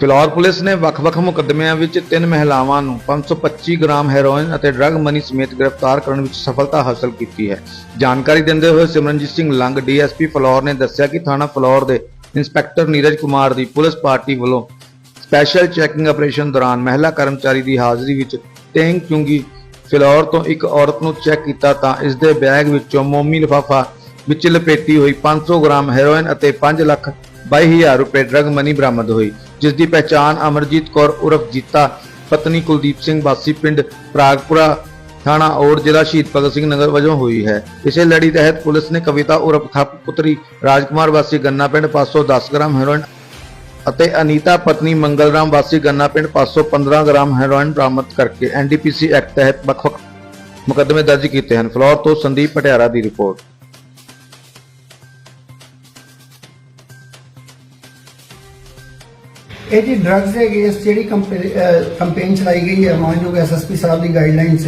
Phillaur police ਨੇ ਵੱਖ-ਵੱਖ ਮੁਕੱਦਮਿਆਂ ਵਿੱਚ ਤਿੰਨ ਮਹਿਲਾਵਾਂ ਨੂੰ 525 ਗ੍ਰਾਮ ਹੈਰੋਇਨ ਅਤੇ ਡਰੱਗ ਮਨੀ ਸਮੇਤ ਗ੍ਰਿਫਤਾਰ ਕਰਨ ਵਿੱਚ ਸਫਲਤਾ ਹਾਸਲ ਕੀਤੀ ਹੈ। ਜਾਣਕਾਰੀ ਦਿੰਦੇ ਹੋਏ ਸਿਮਰਨਜੀਤ ਸਿੰਘ ਲੰਗ, ਡੀਐਸਪੀ ਫਿਲੌਰ ਨੇ ਦੱਸਿਆ ਕਿ ਥਾਣਾ ਫਿਲੌਰ ਦੇ ਇੰਸਪੈਕਟਰ ਨੀਰਜ ਕੁਮਾਰ ਦੀ ਪੁਲਿਸ ਪਾਰਟੀ ਵੱਲੋਂ ਸਪੈਸ਼ਲ ਚੈਕਿੰਗ ਆਪਰੇਸ਼ਨ ਦੌਰਾਨ ਮਹਿਲਾ ਕਰਮਚਾਰੀ ਦੀ ਹਾਜ਼ਰੀ ਵਿੱਚ ਟੈਂਗ ਚੁੰਗੀ ਫਿਲੌਰ ਤੋਂ ਇੱਕ ਔਰਤ ਨੂੰ ਚੈੱਕ ਕੀਤਾ ਤਾਂ ਇਸ ਦੇ ਬੈਗ ਵਿੱਚੋਂ ਮੋਮੀ ਲਿਫਾਫਾ ਵਿੱਚ ਲਪੇਟੀ ਹੋਈ 500 ਗ੍ਰਾਮ ਹੈਰੋਇਨ ਅਤੇ 5 ਲੱਖ 22000 ਰੁਪਏ ਡਰੱਗ ਮਨੀ ਬਰਾਮਦ ਹੋਈ। ਜਿਸ ਦੀ ਪਛਾਣ ਅਮਰਜੀਤ ਕੌਰ ਉਰਫ ਜੀਤਾ, ਪਤਨੀ ਕੁਲਦੀਪ ਸਿੰਘ ਵਾਸੀ ਪਿੰਡ ਪ੍ਰਾਗਪੁਰਾ ਥਾਣਾ ਔਰ ਜ਼ਿਲ੍ਹਾ ਸ਼ਹੀਦ ਭਗਤ ਸਿੰਘ ਨਗਰ ਵਜੋਂ ਹੋਈ ਹੈ। ਇਸੇ ਲੜੀ ਤਹਿਤ ਪੁਲਿਸ ਨੇ ਕਵਿਤਾ ਉਰਫ ਖੱਪ ਪੁੱਤਰੀ ਰਾਜਕੁਮਾਰ ਵਾਸੀ ਗੰਨਾ ਪਿੰਡ 510 ਗ੍ਰਾਮ ਹੈਰੋਇਨ ਅਤੇ ਅਨੀਤਾ ਪਤਨੀ ਮੰਗਲਰਾਮ ਵਾਸੀ ਗੰਨਾ ਪਿੰਡ 515 ਗ੍ਰਾਮ ਹੈਰੋਇਨ ਬਰਾਮਦ ਕਰਕੇ ਐਨਡੀਪੀਸੀ ਐਕਟ ਤਹਿਤ ਵੱਖ-ਵੱਖ ਮੁਕੱਦਮੇ ਦਰਜ ਕੀਤੇ ਹਨ। ਫਲੋਰ ਤੋਂ ਸੰਦੀਪ ਪਟਿਆਰਾ ਦੀ ਰਿਪੋਰਟ। ਇਹ ਜੀ ਡਰੱਗਸ ਦੇ ਅਗੇਂਸਟ ਜਿਹੜੀ ਕੰਪੇਨ ਚਲਾਈ ਗਈ ਹੈ, ਮਾਨਯੋਗ ਐਸਐਸਪੀ ਸਾਹਿਬ ਦੀ ਗਾਈਡਲਾਈਨਸ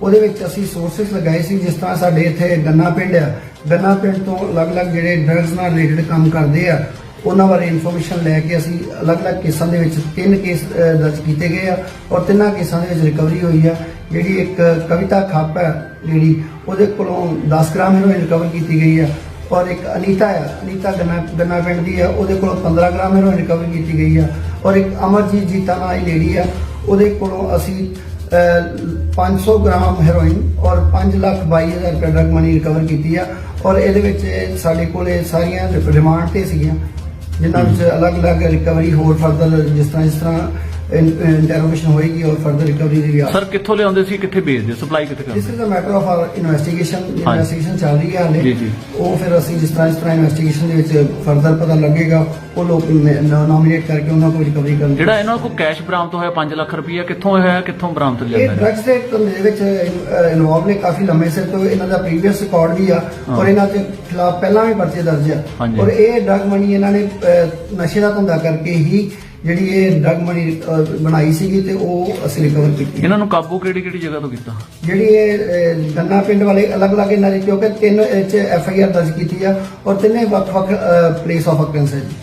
ਉਹਦੇ ਵਿੱਚ ਅਸੀਂ ਸੋਰਸਸ ਲਗਾਏ ਸੀ, ਜਿਸ ਤਰ੍ਹਾਂ ਸਾਡੇ ਇੱਥੇ ਗੰਨਾ ਪਿੰਡ ਆ। ਗੰਨਾ ਪਿੰਡ ਤੋਂ ਅਲੱਗ-ਅਲੱਗ ਜਿਹੜੇ ਡਰੱਗਸ ਨਾਲ ਰਿਲੇਟਡ ਕੰਮ ਕਰਦੇ ਆ, ਉਹਨਾਂ ਬਾਰੇ ਇਨਫੋਰਮੇਸ਼ਨ ਲੈ ਕੇ ਅਸੀਂ ਅਲੱਗ-ਅਲੱਗ ਕੇਸਾਂ ਦੇ ਵਿੱਚ ਤਿੰਨ ਕੇਸ ਦਰਜ ਕੀਤੇ ਗਏ ਆ ਔਰ ਤਿੰਨਾਂ ਕੇਸਾਂ ਦੇ ਵਿੱਚ ਰਿਕਵਰੀ ਹੋਈ ਆ। ਜਿਹੜੀ ਇੱਕ ਕਵਿਤਾ ਖੱਪ ਹੈ ਜਿਹੜੀ, ਉਹਦੇ ਕੋਲੋਂ 10 ਗ੍ਰਾਮ ਹੈਰੋਇਨ ਰਿਕਵਰ ਕੀਤੀ ਗਈ ਆ। ਔਰ ਇੱਕ ਅਨੀਤਾ ਆ ਅਨੀਤਾ ਗੰਨਾ ਗੰਨਾ ਪਿੰਡ ਦੀ ਆ ਉਹਦੇ ਕੋਲੋਂ 15 ਗ੍ਰਾਮ ਹੈਰੋਇਨ ਰਿਕਵਰ ਕੀਤੀ ਗਈ ਆ। ਔਰ ਇੱਕ ਅਮਰਜੀਤ ਜੀਤਾ ਨਾਲ ਦੀ ਲੇਡੀ ਆ ਉਹਦੇ ਕੋਲੋਂ ਅਸੀਂ ਅਹ, 500 ਗ੍ਰਾਮ ਹੈਰੋਇਨ ਔਰ 5 ਲੱਖ 22 ਹਜ਼ਾਰ ਰੁਪਏ ਡਰਗ ਮਨੀ ਰਿਕਵਰ ਕੀਤੀ ਆ। ਔਰ ਇਹਦੇ ਵਿੱਚ ਸਾਡੇ ਕੋਲੇ ਸਾਰੀਆਂ ਰਿਮਾਂਡ ਤੇ ਸੀਗੀਆਂ ਜਿਨ੍ਹਾਂ ਵਿੱਚ ਅਲੱਗ-ਅਲੱਗ ਰਿਕਵਰੀ ਹੋਰ ਫਰਦਰ ਜਿਸ ਤਰ੍ਹਾਂ ਇਸ ਤਰ੍ਹਾਂ ਇੰਟਰੋਗੇਸ਼ਨ ਹੋਏਗੀ ਔਰ ਫਰਦਰ ਰਿਕਵਰੀ ਦੀ ਵੀ ਆ ਸਰ ਕਿੱਥੋਂ ਲਿਆਉਂਦੇ ਸੀ ਕਿੱਥੇ ਵੇਚਦੇ ਸਪਲਾਈ ਕਿੱਥੇ ਦਿਸ ਕਰਦੇ is a matter of our investigation investigation ਚੱਲ ਰਹੀ ਹੈ ਹਾਲੇ। ਉਹ ਫਿਰ ਅਸੀਂ ਜਿਸ ਤਰ੍ਹਾਂ ਇਸ ਤਰ੍ਹਾਂ ਇਨਵੈਸਟੀਗੇਸ਼ਨ ਦੇ ਵਿੱਚ ਫਰਦਰ ਪਤਾ ਲੱਗੇਗਾ ਉਹ ਲੋਕ ਨੋਮੀਨੇਟ ਕਰਕੇ ਉਹਨਾਂ ਕੋਲ ਰਿਕਵਰੀ ਕਰਨ ਜਿਹੜਾ ਇਹਨਾਂ ਕੋਲ ਕੈਸ਼ ਬਰਾਮਦ ਹੋਇਆ 5 ਲੱਖ ਰੁਪਇਆ ਕਿੱਥੋਂ ਹੋਇਆ ਕਿੱਥੋਂ ਬਰਾਮਦ ਇਹ ਲਿਆਂਦਾ ਹੈ? ਡਰੱਗਸ ਦੇ ਧੰਦੇ ਦੇ ਵਿੱਚ ਇਨਵੋਲਵ ਨੇ ਕਾਫੀ ਲੰਮੇ ਸਿਰ ਤੋਂ ਇਹਨਾਂ ਦਾ ਪ੍ਰੀਵੀਅਸ ਰਿਕਾਰਡ ਵੀ ਆ। ਔਰ ਇਹਨਾਂ ਦੇ ਖਿਲਾਫ ਪਹਿਲਾਂ ਵੀ ਪਰਚੇ ਦਰਜ ਆ। ਔਰ ਇਹ ਡਰੱਗ ਮਨੀ ਇਹਨਾਂ ਨੇ ਨਸ਼ੇ ਦਾ ਧੰਦਾ ਕਰਕੇ ਹੀ ਜਿਹੜੀ ਇਹ ਡਰੱਗ ਮਨੀ ਬਣਾਈ ਸੀਗੀ ਤੇ ਉਹ ਅਸੀਂ ਰਿਕਵਰ ਕੀਤੀ ਇਹਨਾਂ ਨੂੰ ਕਾਬੂ ਕਿਹੜੀ ਕਿਹੜੀ ਜਗ੍ਹਾ ਤੋਂ ਕੀਤਾ? ਜਿਹੜੀ ਇਹ ਅਹ, ਗੰਨਾ ਪਿੰਡ ਵਾਲੇ ਅਲੱਗ-ਅਲੱਗ ਇਹਨਾਂ ਦੇ ਕਿਉਂਕਿ ਤਿੰਨ ਇਹ 'ਚ ਐਫ ਆਈ ਆਰ ਦਰਜ ਕੀਤੀ ਆ ਔਰ ਤਿੰਨੇ ਵੱਖ-ਵੱਖ ਪਲੇਸ ਆਫ ਅਕਰੈਂਸ ਹੈ ਜੀ।